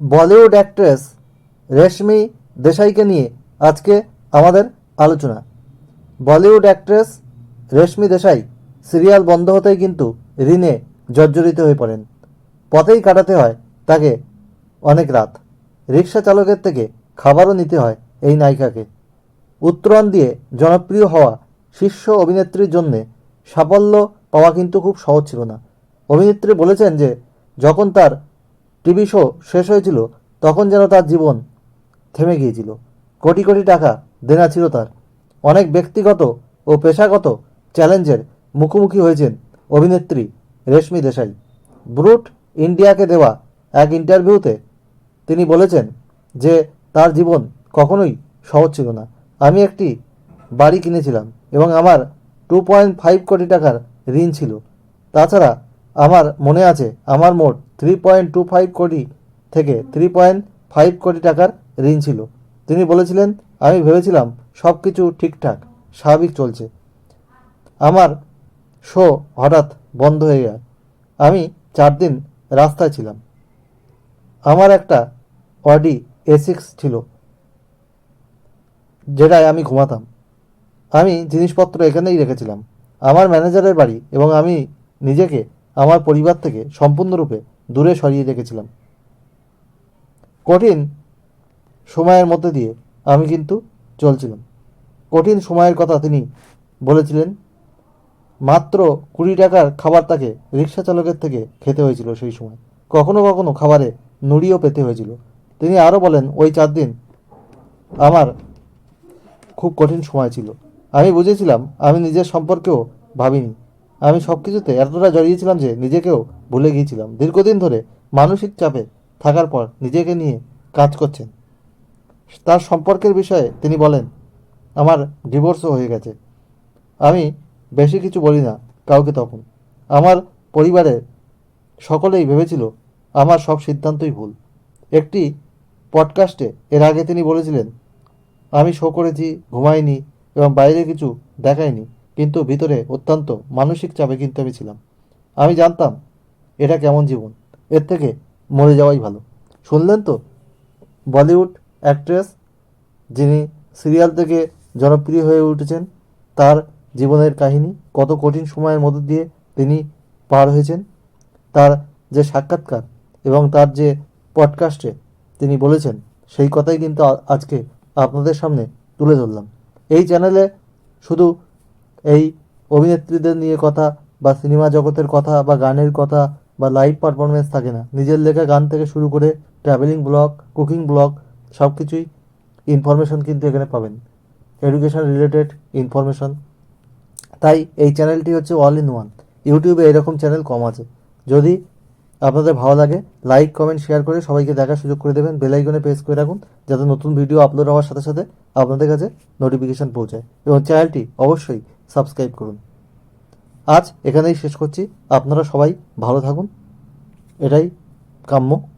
Bollywood actress রেশমি দেশাইকে নিয়ে আজকে আমাদের আলোচনা। Bollywood actress Reshmi Desai serial বন্ধ হতেই কিন্তু ঋণে জর্জরিত হয়ে পড়েন। পথেই কাটাতে হয় তাকে অনেক রাত। রিক্সা চালকের থেকে খাবারও নিতে হয় এই নায়িকাকে। উত্তরণ দিয়ে জনপ্রিয় হওয়া শীর্ষ অভিনেত্রীর জন্যে সাফল্য পাওয়া কিন্তু খুব সহজ ছিল না। অভিনেত্রী বলেছেন যে, যখন তার টিভি শো শেষ হয়েছিল তখন যেন তার জীবন থেমে গিয়েছিল। কোটি কোটি টাকা দেনা ছিল তার। অনেক ব্যক্তিগত ও পেশাগত চ্যালেঞ্জের মুখোমুখি হয়েছেন অভিনেত্রী রেশমি দেশাই। ব্রুট ইন্ডিয়াকে দেওয়া এক ইন্টারভিউতে তিনি বলেছেন যে, তার জীবন কখনোই সহজ ছিল না। আমি একটি বাড়ি কিনেছিলাম এবং আমার টু পয়েন্ট ফাইভ কোটি টাকার ঋণ ছিল। তাছাড়া আমার মনে আছে, আমার মোট থ্রি পয়েন্ট টু ফাইভ কোটি থেকে থ্রি পয়েন্ট ফাইভ কোটি টাকার ঋণ ছিল। তিনি বলেছিলেন, আমি ভেবেছিলাম সব কিছু ঠিকঠাক, স্বাভাবিক চলছে। আমার শো হঠাৎ বন্ধ হয়ে যায় আমি চার দিন রাস্তায় ছিলাম। আমার একটা অডি এ সিক্স ছিল, যেটায় আমি ঘুমাতাম। আমি জিনিসপত্র এখানেই রেখেছিলাম। আমার ম্যানেজারের বাড়ি এবং আমি নিজেকে আমার পরিবার থেকে সম্পূর্ণরূপে দূরে সরিয়ে রেখেছিলাম। কঠিন সময়ের মধ্যে দিয়ে আমি কিন্তু চলছিলাম। কঠিন সময়ের কথা তিনি বলেছিলেন, মাত্র কুড়ি টাকার খাবার তাকে রিক্সা চালকের থেকে খেতে হয়েছিল সেই সময়। কখনো কখনো খাবারে নুড়িও পেতে হয়েছিল। তিনি আরও বলেন, ওই চার দিন আমার খুব কঠিন সময় ছিল। আমি বুঝেছিলাম, আমি নিজের সম্পর্কেও ভাবিনি। আমি সব কিছুতে এতটা জড়িয়েছিলাম যে নিজেকেও ভুলে গিয়েছিলাম। দীর্ঘদিন ধরে মানসিক চাপে থাকার পর নিজেকে নিয়ে কাজ করছেন। তার সম্পর্কের বিষয়ে তিনি বলেন, আমার ডিভোর্সও হয়ে গেছে। আমি বেশি কিছু বলি না কাউকে তখন। আমার পরিবারের সকলেই ভেবেছিল আমার সব সিদ্ধান্তই ভুল। একটি পডকাস্টে এর আগে তিনি বলেছিলেন, আমি শো করেছি, ঘুমাইনি এবং বাইরে কিছু দেখাইনি। কিন্তু ভিতরে অত্যন্ত মানসিক চাপে কিন্তু আমি ছিলাম। আমি জানতাম, এটা কেমন জীবন? এর থেকে মরে যাওয়াই ভালো। শুনলেন তো? বলিউড অ্যাক্ট্রেস যিনি সিরিয়াল থেকে জনপ্রিয় হয়ে উঠেছেন, তার জীবনের কাহিনী, কত কঠিন সময়ের মধ্য দিয়ে তিনি পার হয়েছেন, তার যে সাক্ষাৎকার এবং তার যে পডকাস্টে তিনি বলেছেন, সেই কথাই কিন্তু আজকে আপনাদের সামনে তুলে ধরলাম। এই চ্যানেলে শুধু এই অভিনেত্রীদের নিয়ে কথা বা সিনেমা জগতের কথা বা গানের কথা বা লাইভ পারফরমেন্স থাকে না। নিজের লেখা গান থেকে শুরু করে ট্রাভেলিং ব্লগ কুকিং ব্লগ সব কিছুই ইনফরমেশন কিন্তু এখানে পাবেন। এডুকেশন রিলেটেড ইনফরমেশন তাই এই চ্যানেলটি হচ্ছে অল ইন ওয়ান ইউটিউবে এরকম চ্যানেল কম আছে। যদি আপনাদের ভালো লাগে লাইক কমেন্ট শেয়ার করে সবাইকে দেখার সুযোগ করে দেবেন। বেল আইকনে প্রেস করে রাখুন, যাতে নতুন ভিডিও আপলোড হওয়ার সাথে সাথে আপনাদের কাছে নোটিফিকেশন পৌঁছায়। এবং চ্যানেলটি অবশ্যই সাবস্ক্রাইব করুন। আজ এখানেই শেষ করছি। আপনারা সবাই ভালো থাকুন। এটাই কাম্য।